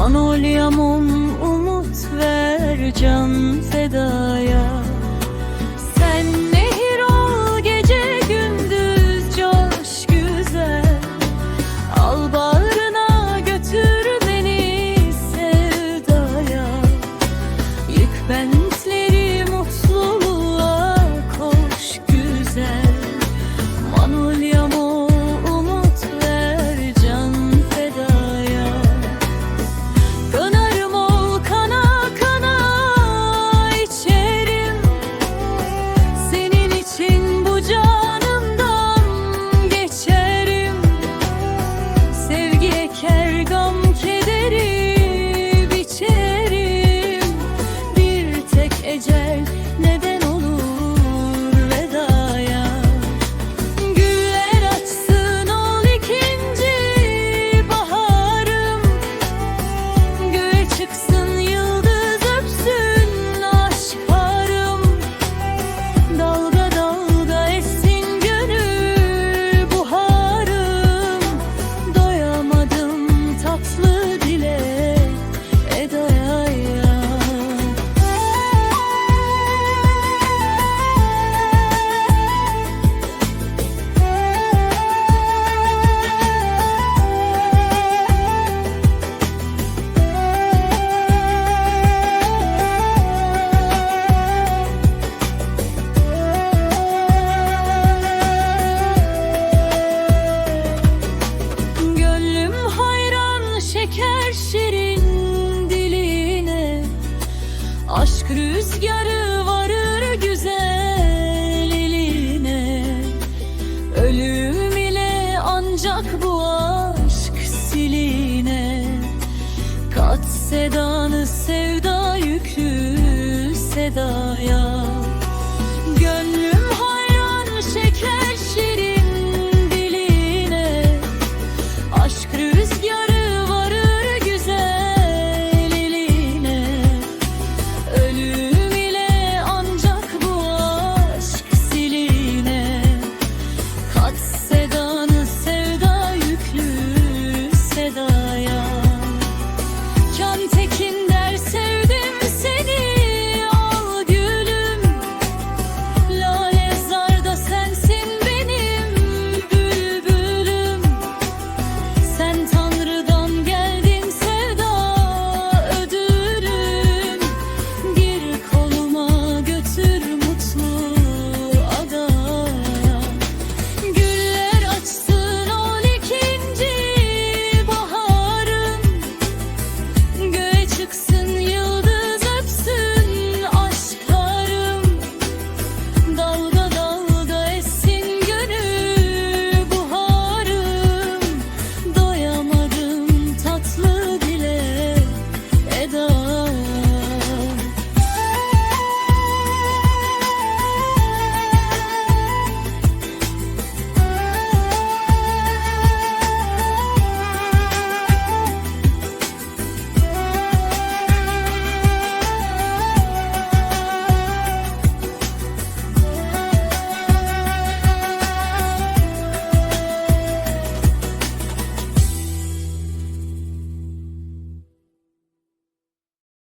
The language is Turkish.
Manolyamum umut ver can fedaya. 결과 Rüzgarı varır güzel eline. Ölüm ile ancak bu aşk siline. Kat sedanı sevda yüklü seda